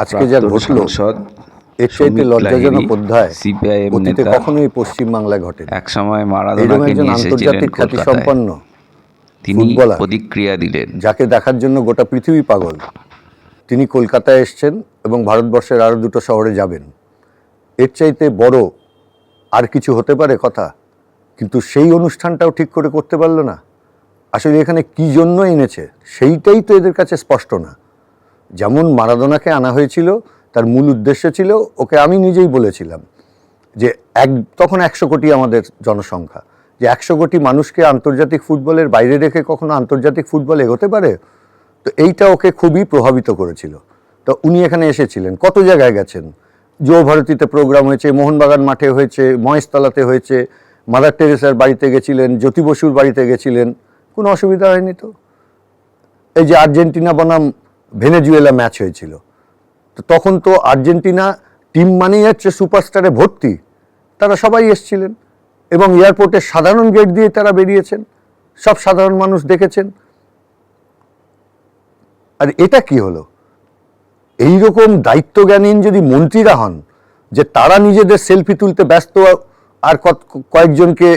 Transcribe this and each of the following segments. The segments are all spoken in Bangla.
আজকে যা ঘটলো এর চাইতে লজ্জাজনক অধ্যায় CPIM অতীতে কখনোই পশ্চিমবাংলায় ঘটে এক সময় মারাদোনাকে নিয়ে আন্তর্জাতিক খ্যাতি সম্পন্ন তিনি প্রতিক্রিয়া দিলেন। যাকে দেখার জন্য গোটা পৃথিবী পাগল। তিনি কলকাতায় এসছেন এবং ভারতবর্ষের আরও দুটো শহরে যাবেন। এর চাইতে বড় আর কিছু হতে পারে কথা কিন্তু সেই অনুষ্ঠানটাও ঠিক করে করতে পারল না। আসলে এখানে কি জন্য এনেছে সেইটাই তো এদের কাছে স্পষ্ট না। যেমন মারাদোনাকে আনা হয়েছিল, তার মূল উদ্দেশ্য ছিল, ওকে আমি নিজেই বলেছিলাম যে এক, তখন একশো কোটি আমাদের জনসংখ্যা। যে একশো কোটি মানুষকে আন্তর্জাতিক ফুটবলের বাইরে রেখে কখনো আন্তর্জাতিক ফুটবল এগোতে পারে? তো এইটা ওকে খুবই প্রভাবিত করেছিল। তো উনি এখানে এসেছিলেন। কত জায়গায় গেছেন? যুব ভারতীতে প্রোগ্রাম হয়েছে, মোহনবাগান মাঠে হয়েছে, মহেশতলাতে হয়েছে মাদার টেরেসার বাড়িতে গেছিলেন, জ্যোতি বসুর বাড়িতে গেছিলেন। কোনো অসুবিধা হয়নি তো? এই যে আর্জেন্টিনা বনাম ভেনেজুয়েলা ম্যাচ হয়েছিল। তো তখন তো আর্জেন্টিনা টিম মানেই হচ্ছে সুপারস্টারে ভর্তি। তারা সবাই এসছিলেন এবং এয়ারপোর্টে সাধারণ গেট দিয়ে তারা বেরিয়েছেন। সব সাধারণ মানুষ দেখেছেন। আর এটা কি হলো? এই রকম দায়িত্বজ্ঞানহীন যদি মন্ত্রীরা হন যে তারা নিজেদের সেলফি তুলতে ব্যস্ত আর কয়েকজনকে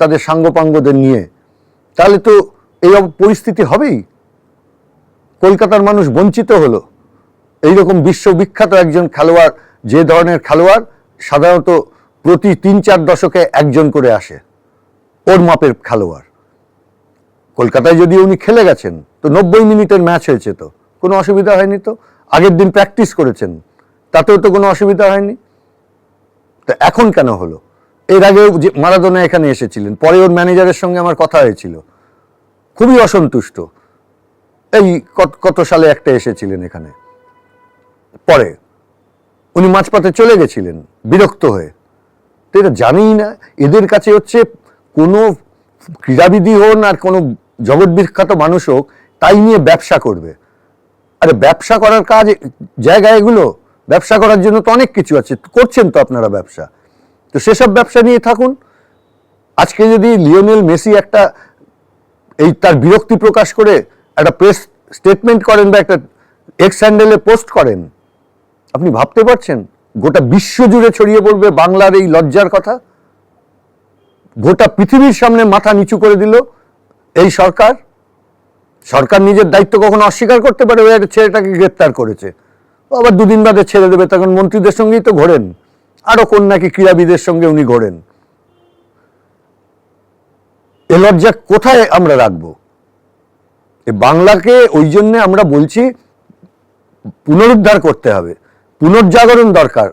তাদের সাঙ্গপাঙ্গদের নিয়ে, তাহলে তো এই পরিস্থিতি হবেই। কলকাতার মানুষ বঞ্চিত হলো। এইরকম বিশ্ববিখ্যাত একজন খেলোয়াড়, যে ধরনের খেলোয়াড় সাধারণত প্রতি তিন চার দশকে একজন করে আসে, ওর মাপের খেলোয়াড়। কলকাতায় যদি উনি খেলে গেছেন, তো নব্বই মিনিটের ম্যাচ হয়েছে তো, কোনো অসুবিধা হয়নি তো? আগের দিন প্র্যাকটিস করেছেন, তাতেও তো কোনো অসুবিধা হয়নি? তো এখন কেন হলো? এর আগেও যে মারাদোনা এখানে এসেছিলেন, পরে ওর ম্যানেজারের সঙ্গে আমার কথা হয়েছিল। খুবই অসন্তুষ্ট। এই কত- সালে একটা এসেছিলেন এখানে? পরে। উনি মাঝপথে চলে গেছিলেন, বিরক্ত হয়ে। তো এটা জানেই না, এদের কাছে হচ্ছে কোনো ক্রীড়াবিদই হন আর কোনো জগৎ বিখ্যাত মানুষ হোক, তাই নিয়ে ব্যবসা করবে। আরে ব্যবসা করার কাজ জায়গা এগুলো, ব্যবসা করার জন্য তো অনেক কিছু আছে, করছেন তো আপনারা ব্যবসা। তো সেসব ব্যবসা নিয়ে থাকুন। আজকে যদি লিওনেল মেসি একটা, এই তার বিরক্তি প্রকাশ করে একটা প্রেস স্টেটমেন্ট করেন বা একটা এক্স হ্যান্ডেলে পোস্ট করেন, আপনি ভাবতে পারছেন? গোটা বিশ্ব জুড়ে ছড়িয়ে পড়বে বাংলার এই লজ্জার কথা? গোটা পৃথিবীর সামনে মাথা নিচু করে দিল এই সরকার? সরকার নিজের দায়িত্ব কখনো অস্বীকার করতে পারে? ওই একটা ছেলেটাকে গ্রেপ্তার করেছে। আবার দুদিন বাদে ছেড়ে দেবে, তখন মন্ত্রীদের সঙ্গেই তো ঘোরেন। আরও কোন নাকি ক্রীড়াবিদের সঙ্গে উনি ঘোরেন। এ লজ্জা কোথায় আমরা রাখব? বাংলাকে ওই জন্যে আমরা বলছি পুনরুদ্ধার করতে হবে। পুনর্জাগরণ দরকার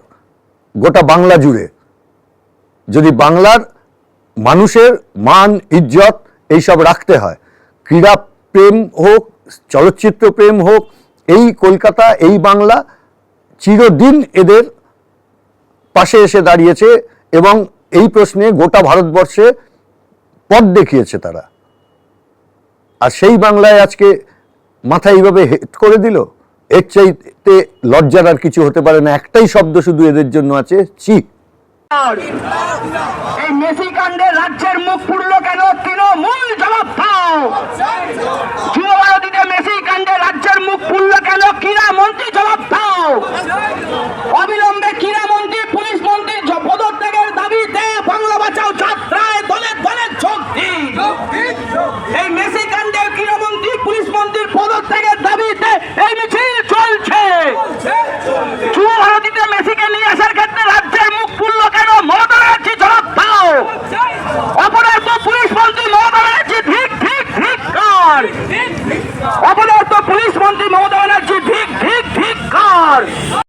গোটা বাংলা জুড়ে। যদি বাংলার মানুষের মান, ইজ্জত এইসব রাখতে হয়, ক্রীড়া প্রেম হোক, চলচ্চিত্র প্রেম হোক, এই কলকাতা, এই বাংলা চিরদিন এদের পাশে এসে দাঁড়িয়েছে এবং এই প্রশ্নে গোটা ভারতবর্ষে পথ দেখিয়েছে তারা। আর সেই বাংলায় আজকে মাথা এইভাবে হেট করে দিল এর চাইতে লজ্জার আর কিছু হতে পারে না। একটাই শব্দ শুধু এদের জন্য আছে চি। এই মেসি কাণ্ডে রাজ্যের মুখ পুড়লো কেন? তৃণমূল জবাব দাও। যুব ভারতীতে মেসি কাণ্ডে রাজ্যের মুখ পুড়লো কেন?